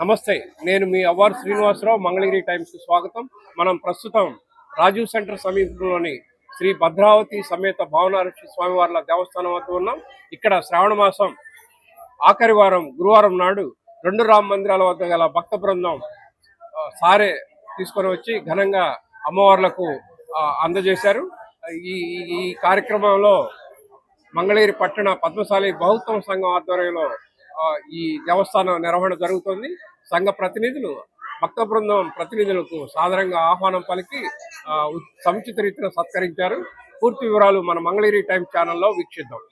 నమస్తే నేను మీ అవ్వారు శ్రీనివాసరావు మంగళగిరి టైమ్స్కు స్వాగతం. మనం ప్రస్తుతం రాజీవ్ సెంటర్ సమీపంలోని శ్రీ భద్రావతి సమేత భావనారక్షి స్వామివార్ల దేవస్థానం వద్ద ఉన్నాం. ఇక్కడ శ్రావణ మాసం ఆఖరి వారం గురువారం నాడు రెండు రామ మందిరాల వద్ద గల భక్త బృందం సారే తీసుకొని వచ్చి ఘనంగా అమ్మవార్లకు అందజేశారు. ఈ ఈ- కార్యక్రమంలో మంగళగిరి పట్టణ పద్మశాలి బహుత్వం సంఘం ఆధ్వర్యంలో ఈ దేవస్థానం నిర్వహణ జరుగుతుంది. సంఘ ప్రతినిధులు భక్త బృందం ప్రతినిధులకు సాధారణంగా ఆహ్వానం పలికి ఆ, సముచిత రీతిలో సత్కరించారు. పూర్తి వివరాలు మన మంగళగిరి టైం ఛానల్లో వీక్షిద్దాం.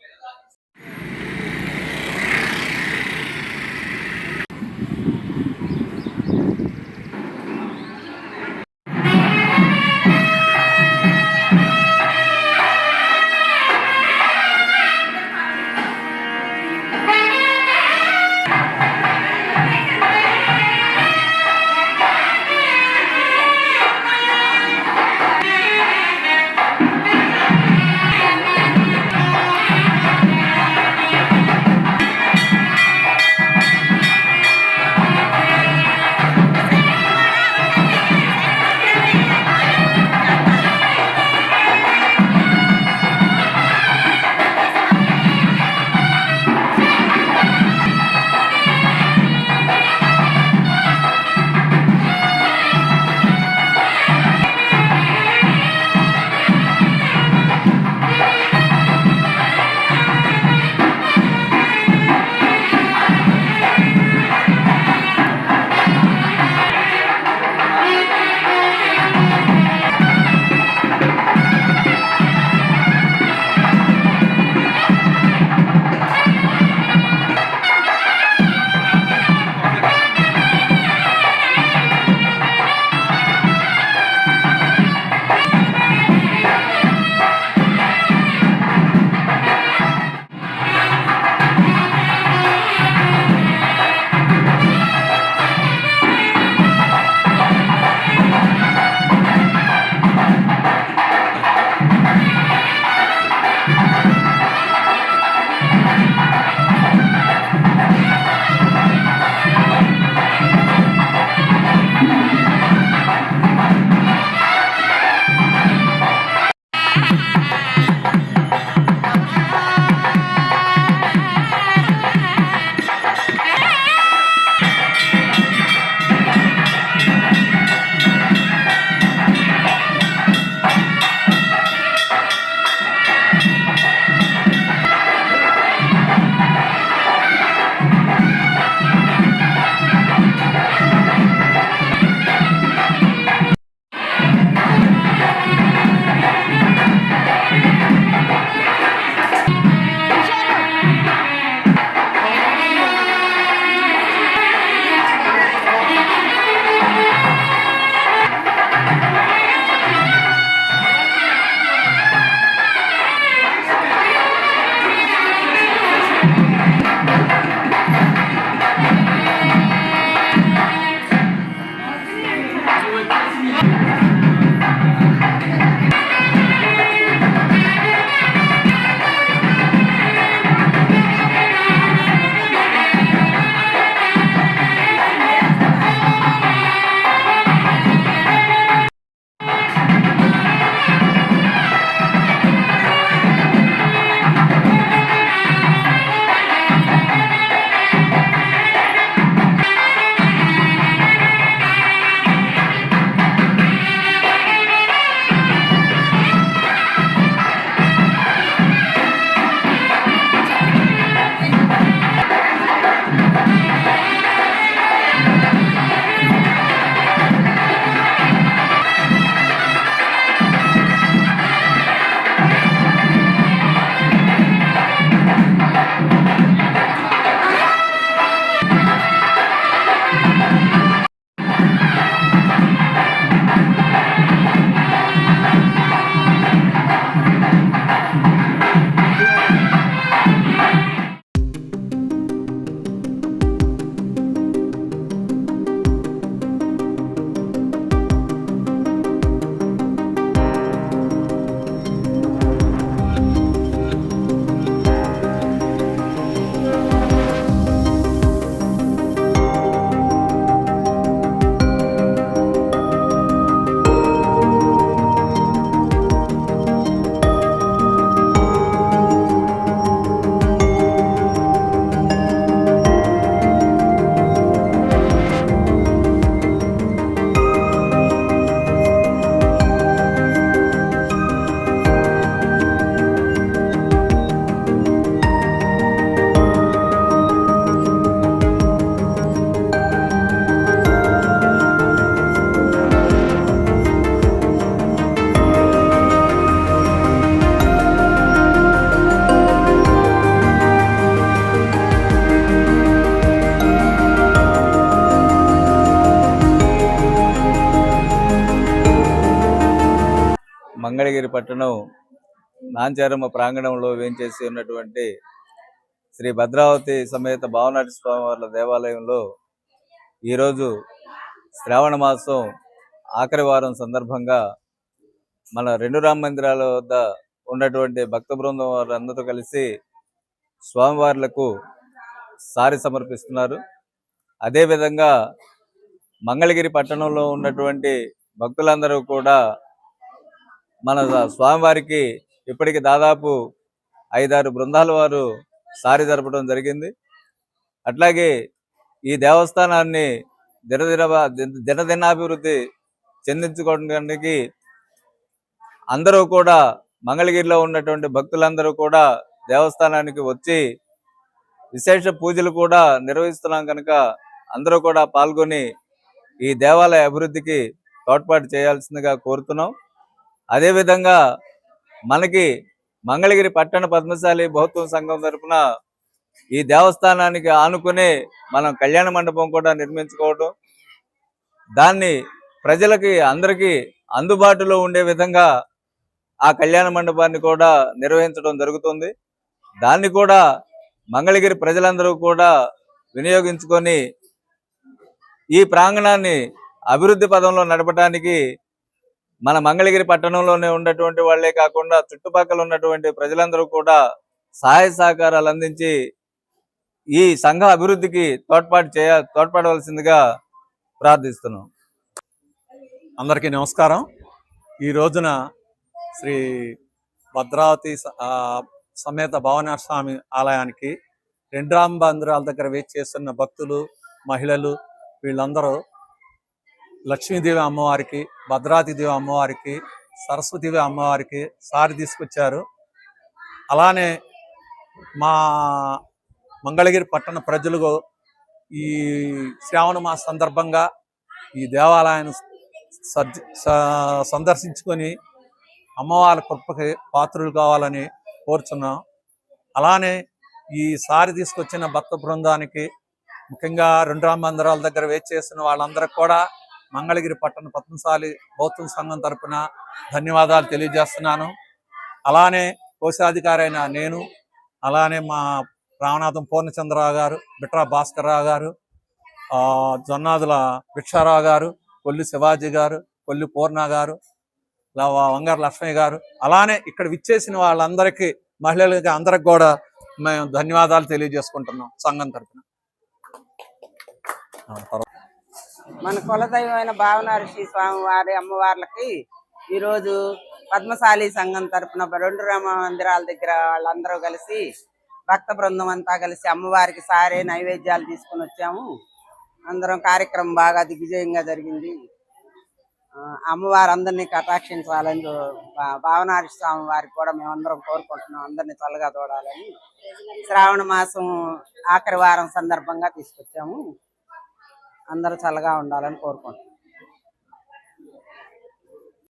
మంగళగిరి పట్టణం నాంచారమ్మ ప్రాంగణంలో వేంచేసి ఉన్నటువంటి శ్రీ భద్రావతి సమేత భావనాటి స్వామివార్ల దేవాలయంలో ఈరోజు శ్రావణ మాసం ఆఖరి వారం సందర్భంగా మన రెండు రామ మందిరాల వద్ద ఉన్నటువంటి భక్త బృందం వారందరితో కలిసి స్వామివార్లకు సారి సమర్పిస్తున్నారు. అదేవిధంగా మంగళగిరి పట్టణంలో ఉన్నటువంటి భక్తులందరూ కూడా మన స్వామివారికి ఇప్పటికి దాదాపు ఐదారు బృందాల వారు సారి జరపడం జరిగింది. అట్లాగే ఈ దేవస్థానాన్ని దినదిన దినదినాభివృద్ధి చెందించుకోవడానికి అందరూ కూడా మంగళగిరిలో ఉన్నటువంటి భక్తులందరూ కూడా దేవస్థానానికి వచ్చి విశేష పూజలు కూడా నిర్వహిస్తున్నాం కనుక అందరూ కూడా పాల్గొని ఈ దేవాలయ అభివృద్ధికి తోడ్పాటు చేయాల్సిందిగా కోరుతున్నాం. అదేవిధంగా మనకి మంగళగిరి పట్టణ పద్మశాలి బౌద్ధ సంఘం తరఫున ఈ దేవస్థానానికి ఆనుకునే మనం కళ్యాణ మండపం కూడా నిర్మించుకోవడం దాన్ని ప్రజలకి అందరికీ అందుబాటులో ఉండే విధంగా ఆ కళ్యాణ మండపాన్ని కూడా నిర్వహించడం జరుగుతుంది. దాన్ని కూడా మంగళగిరి ప్రజలందరూ కూడా వినియోగించుకొని ఈ ప్రాంగణాన్ని అభివృద్ధి పదంలో నడపడానికి మన మంగళగిరి పట్టణంలోనే ఉన్నటువంటి వాళ్ళే కాకుండా చుట్టుపక్కల ఉన్నటువంటి ప్రజలందరూ కూడా సహాయ సహకారాలు అందించి ఈ సంఘ అభివృద్ధికి తోడ్పాటు చేయ తోడ్పడవలసిందిగా ప్రార్థిస్తున్నాం. అందరికీ నమస్కారం. ఈ రోజున శ్రీ భద్రావతి సమేత భవనాథ స్వామి ఆలయానికి రెండ్రామ బందిరాల దగ్గర వేచి చేస్తున్న భక్తులు మహిళలు వీళ్ళందరూ లక్ష్మీదేవి అమ్మవారికి భద్రావతిదేవి అమ్మవారికి సరస్వతీదేవి అమ్మవారికి సారి తీసుకొచ్చారు. అలానే మా మంగళగిరి పట్టణ ప్రజలు ఈ శ్రావణ మాస సందర్భంగా ఈ దేవాలయాన్ని సర్జ- స- సందర్శించుకొని అమ్మవారి కృపకి పాత్రులు కావాలని కోరుచున్నాం. అలానే ఈ సారి తీసుకొచ్చిన భక్త బృందానికి ముఖ్యంగా రెండు రామ మందిరాల దగ్గర వేచి చేస్తున్న వాళ్ళందరికీ కూడా మంగళగిరి పట్టణ పద్మశాలి బౌద్ధ సంఘం తరపున ధన్యవాదాలు తెలియజేస్తున్నాను. అలానే కోశాధికారి నేను అలానే మా రామనాథం పూర్ణచంద్రరావు గారు బిట్రా భాస్కర్రావు గారు ఆ, జొన్నాదుల భిక్షారావు గారు కొల్లి శివాజీ గారు కొల్లి పూర్ణ గారు వంగారు లక్ష్మయ్య గారు అలానే ఇక్కడ విచ్చేసిన వాళ్ళందరికీ మహిళలకి అందరికి కూడా మేము ధన్యవాదాలు తెలియజేసుకుంటున్నాం సంఘం తరఫున మన కులదైవమైన భావనర్షి స్వామి వారి అమ్మవార్లకి ఈరోజు పద్మశాలి సంఘం తరపున రెండు రామ మందిరాల దగ్గర వాళ్ళందరూ కలిసి భక్త బృందం అంతా కలిసి అమ్మవారికి సారే నైవేద్యాలు తీసుకొని వచ్చాము. అందరం కార్యక్రమం బాగా దిగ్విజయంగా జరిగింది. ఆ, అమ్మవారు అందరినీ కటాక్షించాలని భావనారి స్వామి వారికి కూడా మేమందరం కోరుకుంటున్నాం. అందరినీ చల్లగా తోడాలని. శ్రావణ మాసం ఆఖరి వారం సందర్భంగా తీసుకొచ్చాము. అందరూ చల్లగా ఉండాలని కోరుకుంటున్నాం.